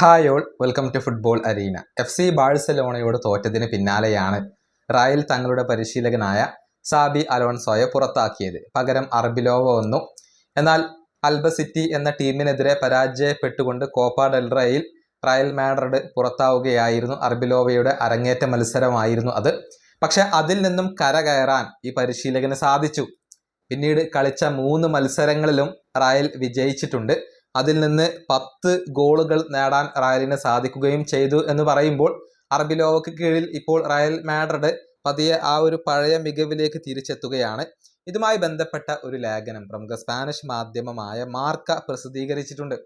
Hi all welcome to football arena. F C ബാഴ്സലോണയോട് തോറ്റതിന് പിന്നാലെയാണ് റായൽ തങ്ങളുടെ പരിശീലകനായ സാബി അലോൺസോയെ പുറത്താക്കിയത്. പകരം അർബിലോവ വന്നു. എന്നാൽ അൽബസിറ്റി എന്ന ടീമിനെതിരെ പരാജയപ്പെട്ടുകൊണ്ട് കോപ്പ ഡെൽറയിൽ റയൽ മാഡ്രിഡ് പുറത്താവുകയായിരുന്നു. അർബിലോവയുടെ അരങ്ങേറ്റ മത്സരമായിരുന്നു അത്. പക്ഷേ അതിൽ നിന്നും കരകയറാൻ ഈ പരിശീലകന് സാധിച്ചു. പിന്നീട് കളിച്ച മൂന്ന് മത്സരങ്ങളിലും റയൽ വിജയിച്ചിട്ടുണ്ട്. അതിൽ നിന്ന് പത്ത് ഗോളുകൾ നേടാൻ റയലിന് സാധിക്കുകയും ചെയ്തു എന്ന് പറയുമ്പോൾ അറബി ലോകക്ക് കീഴിൽ ഇപ്പോൾ റയൽ മാഡ്രിഡ് പതിയെ ആ ഒരു പഴയ മികവിലേക്ക് തിരിച്ചെത്തുകയാണ്. ഇതുമായി ബന്ധപ്പെട്ട ഒരു ലേഖനം പ്രമുഖ സ്പാനിഷ് മാധ്യമമായ മാർക്ക പ്രസിദ്ധീകരിച്ചിട്ടുണ്ട്.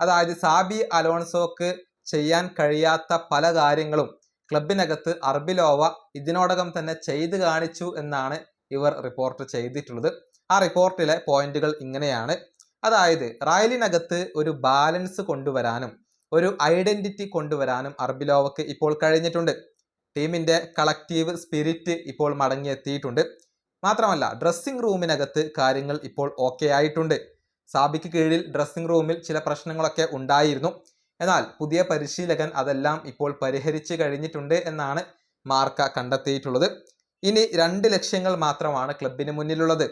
അതായത് സാബി അലോൺസോക്ക് ചെയ്യാൻ കഴിയാത്ത പല കാര്യങ്ങളും ക്ലബിനകത്ത് അർബിലോവ ഇതിനോടകം തന്നെ ചെയ്തു കാണിച്ചു എന്നാണ് ഇവർ റിപ്പോർട്ട് ചെയ്തിട്ടുള്ളത്. ആ റിപ്പോർട്ടിലെ പോയിന്റുകൾ ഇങ്ങനെയാണ്. അതായത് റായലിനകത്ത് ഒരു ബാലൻസ് കൊണ്ടുവരാനും ഒരു ഐഡന്റിറ്റി കൊണ്ടുവരാനും അർബിലോവക്ക് ഇപ്പോൾ കഴിഞ്ഞിട്ടുണ്ട്. ടീമിന്റെ കളക്റ്റീവ് സ്പിരിറ്റ് ഇപ്പോൾ മടങ്ങിയെത്തിയിട്ടുണ്ട്. മാത്രമല്ല ഡ്രസ്സിംഗ് റൂമിനകത്ത് കാര്യങ്ങൾ ഇപ്പോൾ ഓക്കെ ആയിട്ടുണ്ട്. സാബിക്ക് കീഴിൽ ഡ്രസ്സിംഗ് റൂമിൽ ചില പ്രശ്നങ്ങളൊക്കെ ഉണ്ടായിരുന്നു. എന്നാൽ പുതിയ പരിശീലകൻ അതെല്ലാം ഇപ്പോൾ പരിഹരിച്ചു കഴിഞ്ഞിട്ടുണ്ട് എന്നാണ് മാർക്ക കണ്ടെത്തിയിട്ടുള്ളത്. ഇനി രണ്ട് ലക്ഷ്യങ്ങൾ മാത്രമാണ് ക്ലബിന് മുന്നിലുള്ളത്.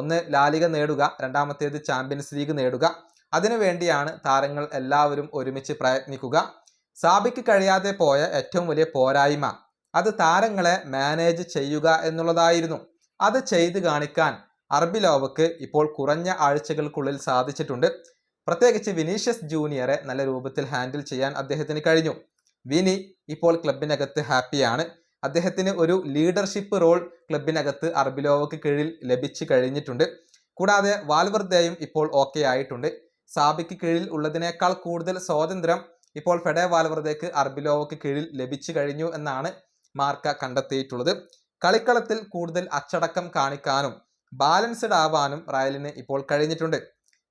ഒന്ന് ലാലിക നേടുക രണ്ടാമത്തേത് ചാമ്പ്യൻസ് ലീഗ് നേടുക. അതിനുവേണ്ടിയാണ് താരങ്ങൾ എല്ലാവരും ഒരുമിച്ച് പ്രയത്നിക്കുക. സാബിക്ക് കഴിയാതെ പോയ ഏറ്റവും വലിയ പോരായ്മ അത് താരങ്ങളെ മാനേജ് ചെയ്യുക എന്നുള്ളതായിരുന്നു. അത് ചെയ്ത് കാണിക്കാൻ അർബിലോവക്ക് ഇപ്പോൾ കുറഞ്ഞ ആഴ്ചകൾക്കുള്ളിൽ സാധിച്ചിട്ടുണ്ട്. പ്രത്യേകിച്ച് വിനീഷ്യസ് ജൂനിയറെ നല്ല രൂപത്തിൽ ഹാൻഡിൽ ചെയ്യാൻ അദ്ദേഹത്തിന് കഴിഞ്ഞു. വിനി ഇപ്പോൾ ക്ലബിനകത്ത് ഹാപ്പിയാണ് അദ്ദേഹത്തിന് ഒരു ലീഡർഷിപ്പ് റോൾ ക്ലബിനകത്ത് അർബിലോവക്ക് കീഴിൽ ലഭിച്ചു കഴിഞ്ഞിട്ടുണ്ട്. കൂടാതെ വാൽവർദ്ദേയും ഇപ്പോൾ ഓക്കെ ആയിട്ടുണ്ട്. സാബിക്ക് കീഴിൽ ഉള്ളതിനേക്കാൾ കൂടുതൽ സ്വാതന്ത്ര്യം ഇപ്പോൾ ഫെഡെ വാൽവർദ്ദേക്ക് അർബിലോവക്ക് കീഴിൽ ലഭിച്ചു കഴിഞ്ഞു എന്നാണ് മാർക്ക കണ്ടെത്തിയിട്ടുള്ളത്. കളിക്കളത്തിൽ കൂടുതൽ അച്ചടക്കം കാണിക്കാനും ബാലൻസ്ഡ് ആവാനും റയലിന് ഇപ്പോൾ കഴിഞ്ഞിട്ടുണ്ട്.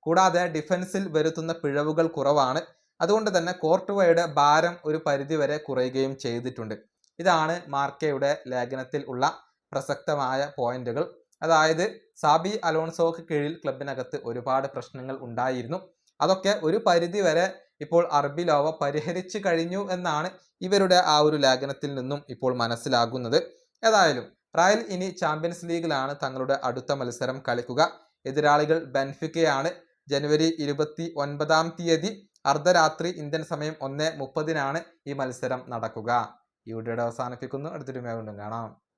കൂടാതെ ഡിഫൻസിൽ വരുത്തുന്ന പിഴവുകൾ കുറവാണ്. അതുകൊണ്ട് തന്നെ കോർട്ടുവയുടെ ഭാരം ഒരു പരിധിവരെ കുറയുകയും ചെയ്തിട്ടുണ്ട്. ഇതാണ് മാർക്കയുടെ ലേഖനത്തിൽ ഉള്ള പ്രസക്തമായ പോയിന്റുകൾ. അതായത് സാബി അലോൺസോക്ക് കീഴിൽ ക്ലബിനകത്ത് ഒരുപാട് പ്രശ്നങ്ങൾ ഉണ്ടായിരുന്നു. അതൊക്കെ ഒരു പരിധി വരെ ഇപ്പോൾ അർബിലോവ പരിഹരിച്ചു കഴിഞ്ഞു എന്നാണ് ഇവരുടെ ആ ഒരു ലേഖനത്തിൽ നിന്നും ഇപ്പോൾ മനസ്സിലാകുന്നത്. ഏതായാലും റയൽ ഇനി ചാമ്പ്യൻസ് ലീഗിലാണ് തങ്ങളുടെ അടുത്ത മത്സരം കളിക്കുക. എതിരാളികൾ ബെൻഫിക്കയാണ്. ജനുവരി ഇരുപത്തി ഒൻപതാം തീയതി അർദ്ധരാത്രി ഇന്ത്യൻ സമയം ഒന്ന് മുപ്പതിനാണ് ഈ മത്സരം നടക്കുക. ഈ വീഡിയോയുടെ അവസാനിപ്പിക്കുന്നു അടുത്തൊരു വീണ്ടും കാണാം.